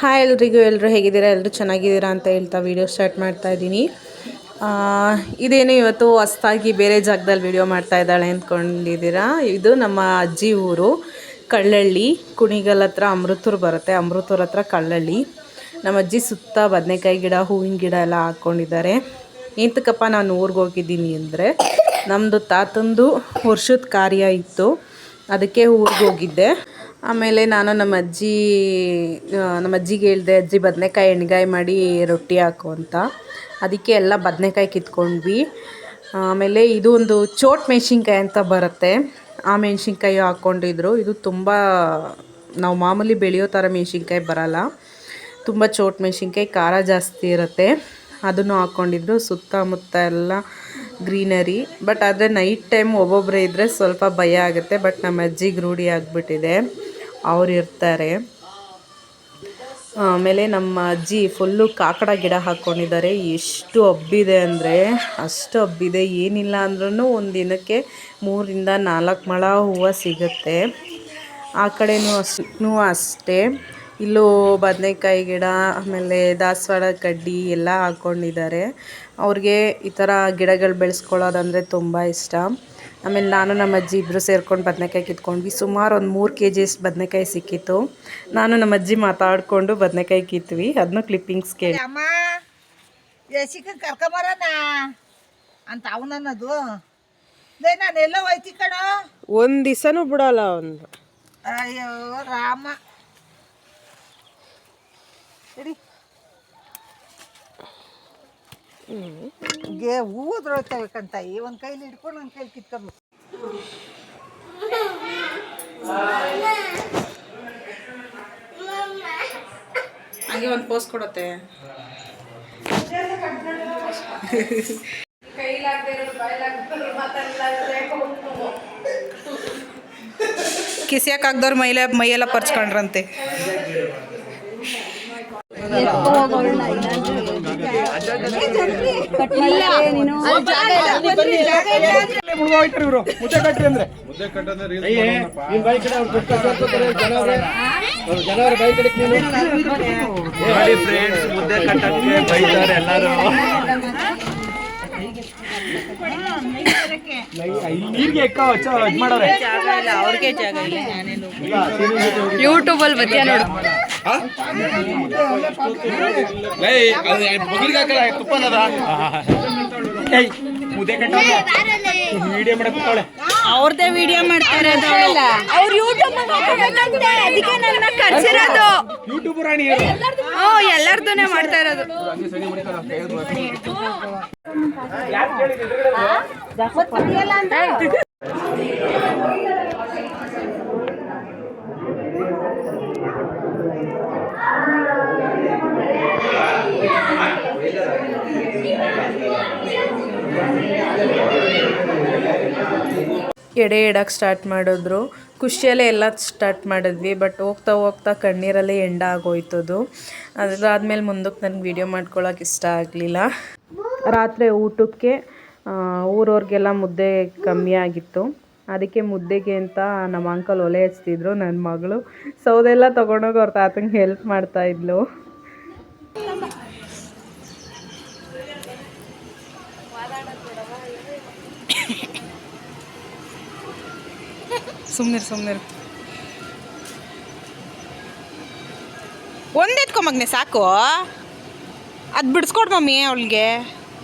Hi ಎಲ್ರಿಗೂ ಎಲ್ಲರೂ ಹೇಗಿದ್ದೀರಾ? ಎಲ್ಲರೂ ಚೆನ್ನಾಗಿದ್ದೀರಾ ಅಂತ ಹೇಳ್ತಾ ವೀಡಿಯೋ ಸ್ಟಾರ್ಟ್ ಮಾಡ್ತಾ ಇದ್ದೀನಿ. ಇದೇನು ಇವತ್ತು ಹೊಸ್ದಾಗಿ ಬೇರೆ ಜಾಗದಲ್ಲಿ ವೀಡಿಯೋ ಮಾಡ್ತಾ ಇದ್ದಾಳೆ ಅಂದ್ಕೊಂಡಿದ್ದೀರಾ? ಇದು ನಮ್ಮ ಅಜ್ಜಿ ಊರು, ಕಳ್ಳಳ್ಳಿ. ಕುಣಿಗಲ್ ಹತ್ರ ಅಮೃತೂರು ಬರುತ್ತೆ. ಅಮೃತೂರ್ ಹತ್ರ ಕಳ್ಳಳ್ಳಿ. ನಮ್ಮ ಅಜ್ಜಿ ಸುತ್ತ ಬದನೆಕಾಯಿ ಗಿಡ, ಹೂವಿನ ಗಿಡ ಎಲ್ಲ ಹಾಕ್ಕೊಂಡಿದ್ದಾರೆ ಎಂತಕ್ಕಪ್ಪ ನಾನು ಊರಿಗೆ ಹೋಗಿದ್ದೀನಿ ಅಂದರೆ ನಮ್ಮದು ತಾತಂದು ವರ್ಷದ ಕಾರ್ಯ ಇತ್ತು. ಅದಕ್ಕೆ ಊರಿಗೆ ಹೋಗಿದ್ದೆ. ಆಮೇಲೆ ನಾನು ನಮ್ಮ ಅಜ್ಜಿ ನಮ್ಮ ಅಜ್ಜಿಗೆ ಹೇಳಿದೆ, ಅಜ್ಜಿ, ಬದನೆಕಾಯಿ ಎಣ್ಗಾಯಿ ಮಾಡಿ ರೊಟ್ಟಿ ಹಾಕು ಅಂತ. ಅದಕ್ಕೆ ಎಲ್ಲ ಬದನೆಕಾಯಿ ಕಿತ್ಕೊಂಡ್ವಿ. ಆಮೇಲೆ ಇದು ಒಂದು ಚೋಟ್ ಮೆಣಸಿನ್ಕಾಯಿ ಅಂತ ಬರುತ್ತೆ. ಆ ಮೆಣಸಿನ್ಕಾಯಿ ಹಾಕ್ಕೊಂಡಿದ್ರು. ಇದು ತುಂಬ, ನಾವು ಮಾಮೂಲಿ ಬೆಳೆಯೋ ಥರ ಮೆಣಸಿನ್ಕಾಯಿ ಬರಲ್ಲ. ತುಂಬ ಚೋಟ್ ಮೆಣಸಿನ್ಕಾಯಿ, ಖಾರ ಜಾಸ್ತಿ ಇರುತ್ತೆ. ಅದನ್ನು ಹಾಕ್ಕೊಂಡಿದ್ರು. ಸುತ್ತಮುತ್ತ ಎಲ್ಲ ಗ್ರೀನರಿ ಬಟ್ ಆದರೆ ನೈಟ್ ಟೈಮ್ ಒಬ್ಬೊಬ್ಬರೇ ಇದ್ದರೆ ಸ್ವಲ್ಪ ಭಯ ಆಗುತ್ತೆ ಬಟ್ ನಮ್ಮ ಅಜ್ಜಿಗೆ ರೂಢಿ ಆಗಿಬಿಟ್ಟಿದೆ. ಅವ್ರು ಇರ್ತಾರೆ. ಆಮೇಲೆ ನಮ್ಮ ಅಜ್ಜಿ ಫುಲ್ಲು ಕಾಕಡ ಗಿಡ ಹಾಕ್ಕೊಂಡಿದ್ದಾರೆ ಎಷ್ಟು ಹಬ್ಬಿದೆ ಅಂದರೆ, ಅಷ್ಟು ಹಬ್ಬಿದೆ. ಏನಿಲ್ಲ ಅಂದ್ರೂ ಒಂದು ದಿನಕ್ಕೆ ಮೂರಿಂದ ನಾಲ್ಕು ಮೊಳ ಹೂವು ಸಿಗುತ್ತೆ. ಆ ಕಡೆನೂ ಅಷ್ಟೂ ಅಷ್ಟೇ. ಇಲ್ಲೂ ಬದನೆಕಾಯಿ ಗಿಡ ಆಮೇಲೆ ದಾಸವಾಳ ಕಡ್ಡಿ ಎಲ್ಲ ಹಾಕ್ಕೊಂಡಿದ್ದಾರೆ. ಅವ್ರಿಗೆ ಈ ಥರ ಗಿಡಗಳು ಬೆಳೆಸ್ಕೊಳ್ಳೋದಂದರೆ ತುಂಬ ಇಷ್ಟ. ಆಮೇಲೆ ನಾನು ನಮ್ಮ ಅಜ್ಜಿ ಇಬ್ಬರು ಸೇರ್ಕೊಂಡು ಬದನೆಕಾಯಿ ಕಿತ್ಕೊಂಡ್ವಿ. ಸುಮಾರು ಒಂದು ಮೂರು ಕೆ ಜಿಯಷ್ಟು ಬದನೆಕಾಯಿ ಸಿಕ್ಕಿತ್ತು. ನಾನು ನಮ್ಮ ಅಜ್ಜಿ ಮಾತಾಡಿಕೊಂಡು ಬದನೆಕಾಯಿ ಕಿತ್ವಿ. ಅದನ್ನು ಕ್ಲಿಪ್ಪಿಂಗ್ಸ್ ಕೇಳಿ. ಕರ್ಕೊಂಬರೋಣ? ಅಂತ ಅವನನ್ನದು ಲೇ ನಾನು ಎಲ್ಲೋ ಹೋಯ್ತಿ ಕಣ. ಒಂದು ದಿವಸನೂ ಬಿಡಲ್ಲ ಒಂದು ಅಯ್ಯೋ ರಾಮ. ಇಡಿ ಗೆ ಊದ್ರೊಳ್ತಬೇಕಂತ ಈ ಒಂದು ಕೈಲಿ ಹಿಡ್ಕೊಂಡು ಒಂದು ಕೈಲಿ ಕಿತ್ಕೊಬೇಕು ಹಂಗೆ. ಒಂದು ಪೋಸ್ ಕೊಡುತ್ತೆ. ಕಿಸಿಯಕ್ಕಾಗ್ದವ್ರು ಮೈಲ ಮೈಯೆಲ್ಲ ಪರ್ಚ್ಕೊಂಡ್ರಂತೆ. ನೋಡಿ ಫ್ರೆಂಡ್ಸ್ ಮುದ್ದೆ ಕಟ್ಟಕ್ಕೆ ಬೈತಾರೆ ಎಲ್ಲರೂ. ನೀರ್ಗೆ ಎಕ್ಕ ಹಚ್ಚ ಇದ್ ಮಾಡವ್ರೆ ಅವ್ರಿಗೆ ಜಾಗ ಇಲ್ಲ ಯೂಟ್ಯೂಬಲ್ಲಿ ಬತ್ತೀಯ ನೋಡು. ಏಯ್ ಮುದ್ದೆ ಕಟ್ಟ ವಿಡಿಯೋ ಕೂತಾಳೆ ಅವ್ರದೇ ವಿಡಿಯೋ ಮಾಡ್ತಾರೆ ಅವ್ರು ಯೂಟ್ಯೂಬ್ ಅದಕ್ಕೆ ನನ್ನ ಕರ್ಸಿರೋದು. ಯೂಟ್ಯೂಬ್ ರಾಣಿ ಮಾಡ್ತಾ ಇರೋದು. ಎಡೆ ಇಡಕ್ಕೆ ಸ್ಟಾರ್ಟ್ ಮಾಡಿದ್ರು. ಖುಷಿಯಲ್ಲೇ ಎಲ್ಲ ಸ್ಟಾರ್ಟ್ ಮಾಡಿದ್ವಿ ಬಟ್ ಹೋಗ್ತಾ ಹೋಗ್ತಾ ಕಣ್ಣೀರಲ್ಲೇ ಎಂಡ ಆಗೋಯ್ತದು. ಅದಾದ್ಮೇಲೆ ಮುಂದಕ್ಕೆ ನನಗೆ ವೀಡಿಯೋ ಮಾಡ್ಕೊಳಕ್ಕೆ ಇಷ್ಟ ಆಗಲಿಲ್ಲ. ರಾತ್ರಿ ಊಟಕ್ಕೆ ಊರವ್ರಿಗೆಲ್ಲ ಮುದ್ದೆ ಕಮ್ಮಿ ಆಗಿತ್ತು. ಅದಕ್ಕೆ ಮುದ್ದೆಗೆ ಅಂತ ನಮ್ಮ ಅಂಕಲ್ ಒಲೆ ಹಚ್ತಿದ್ರು ನನ್ನ ಮಗಳು. ಸೌದೆ ಎಲ್ಲ ತೊಗೊಂಡೋಗಿ ಅವ್ರ ತಾತಂಗೆ ಹೆಲ್ಪ್ ಮಾಡ್ತಾ ಇದ್ಲು. ಸುಮ್ಮನೆ ಸುಮ್ಮನೆ ಒಂದೆತ್ಕೊಂಬಗ್ನೆ ಸಾಕು. ಅದು ಬಿಡಿಸ್ಕೊಡ್ ಮಮ್ಮಿ ಅವಳಿಗೆ.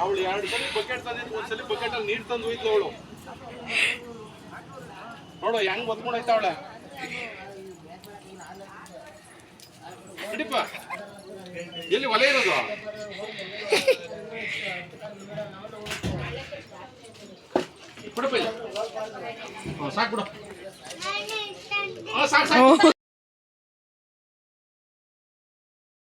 ಅವಳು ಎರಡು ಸಲ ಬಕೆಟ್ ತಂದಿದ್ದು, ಒಂದ್ಸಲಿ ಬಕೆಟ್ ಅಲ್ಲಿ ನೀರು ತಂದು ಹೋಯ್ತು ಅವಳು. ನೋಡು, ಹೆಂಗ್ ಬದ್ಕೊಂಡೈತ ಅವಳೆ. ಹಿಡಿಪ ಎಲ್ಲಿ ಒಲೆ ಇರೋದು? ಬಿಡಪ್ಪ ಸಾಕು ಬಿಡು. ಹ್ಞೂ, ಸಾಕು ಸಾಕು